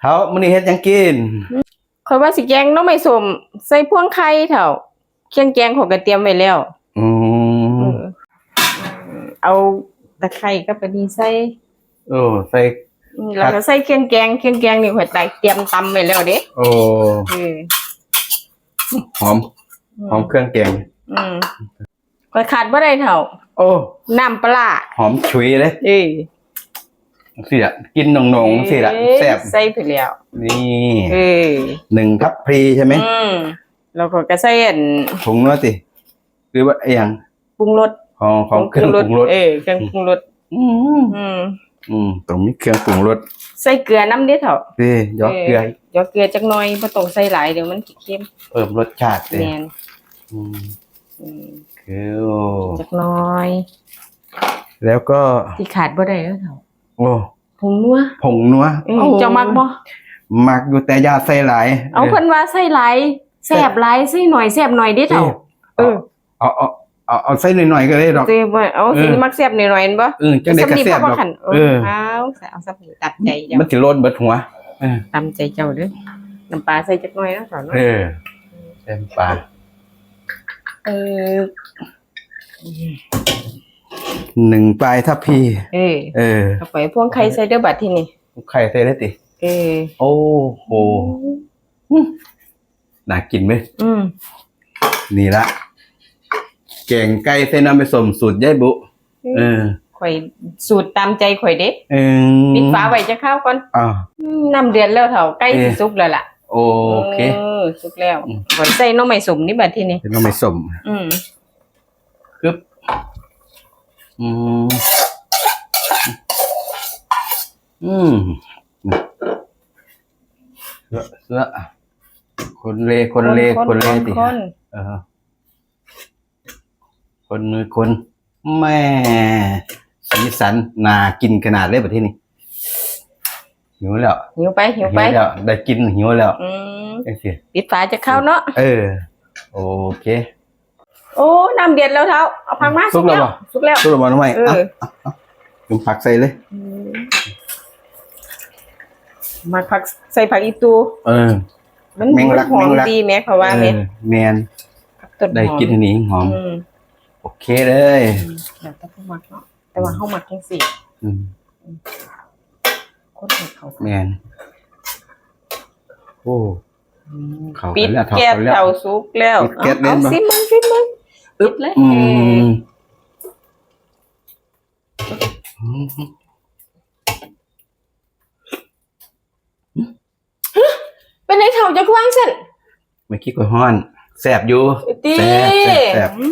เท้ามื้อนี้เฮ็ดหยังกินข่อยว่าสิแกงหน้องไม่สมใส่พวงไข่เถาเคียงแกงของกระเตรียมไว้แล้ว อืมเออเอาตะไคร้กับกระดีใส่โอ้ใส่ อืมแล้วก็ใส่เครื่องแกงเครื่องแกงนี่ข่อยตายเตรียมตำไว้แล้วเด้โอ้เออหอมหอมเครื่องแกงอืมข่อยขาดบ่ได้เท่าโอ้น้ำปลาร้าหอมฉุยเลย เออ สิละกินหนงๆสิละเอ้ยแซ่บใส่ไปแล้วนี่เออหนึ่งทัพพรีใช่ไหมอืมแล้วก็ก็ใส่อันผงนัวสิหรือว่าไอ้หยังปรุงรสของของเครื่องปรุงรสเออเครื่องปรุงรสอืมอืมอืมตรงนี้เครื่องปรุงรสใส่เกลือน้ำเด้เถาสิยอกเกลือหยอกเกลือจักหน่อยบ่ต้องใส่หลายเดี๋ยวมันสิเค็มเพิ่มรสชาติสิแม่นอืมอืมคือจักหน่อย แล้วก็ที่ขาดบ่ได้แล้วเถา โอ้ผงนัวผงนัวเออเจ้ามักบ่มักอยู่แต่อยาใส่หลายเอาเพิ่นว่าใส่หลายแซ่บหลายใส่หน่อยแซ่บหน่อยเด้เถาเออเอาเอาเอาเอาใส่หน่อยๆก็ได้ดอก เจ้บ่เอาสิเออ มักแซ่บหน่อยๆเห็นบ่เออจังได้กระแซ่บดอกขันเอเออ อเอาเอาสับตับใจเจ้ามันสิโลนเบิดหัว เออตำใจเจ้าเด้อน้ำปลาใส่จักหน่อยแล้วเถาเนาะ เออเต็มปลาเออ หนึ่งปลายทัพพีเออเออเอาไปพวงไข่ใส่เด้อบัดทีนี้ไข่ใส่ได้ติ เออ โอ้โหน่ากินไหมอืมนี่ละแกงไก่เส้นน้ำผสมสูตรยายบุ เออข่อยสูตรตามใจข่อยเด้เออปิดฝาไว้จะเข้าวก่อนอ่าอืมน้ำเดือดแล้วเถาใกล้สิเอ๊ะสุกแล้วล่ะ โอเคเออสุกแล้วอืมข่อยใส่หน้องใหม่สมนี่บัดทีนี้เป็นน้ำผสม อืมปึ๊บ อืมอืมเสื้อเสื้อคนเลคนเลคนเลติคนเออคนมือคนแม่สีสันนากินขนาดเลยแบบที่นี่หิวแล้วหิวไปหิวไปแล้วได้กินหิวแล้วอืมจังสิปิดฝาจะเข้าเนาะเออ โอเค โอ้น้ำเดือดแล้วเท้าเอาพักมาสุกแล้วเหรอสุกแล้วสู้ระบอลทำไมเออะอจุ่มผักใส่เลยอืมมาผักใส่ผักอีตูเออ มันแมงลักหอแมมงลักดีแม่เขาว่าแม่เออแมนต้นหอมได้กินอันนี้หอมอืมโอเคเลยเดี๋ยวต้องหมักเนาะแต่ว่าเฮาหมักจังซี่อืมคนให้เขาแมนโอ้อืมเข้ากันปิดแล้วเข้าแก๊สกันแล้วเตาสุกแล้วปิดแก๊สเล่เอานบ่ซิมมึงซิมมึง ปิดเลยอืมเป็นไงเฒ่าจะกว้างซั่นเมื่อกี้ก็ฮ้อน แสบอยู่ติแซ่บแซ่บแซ่บอื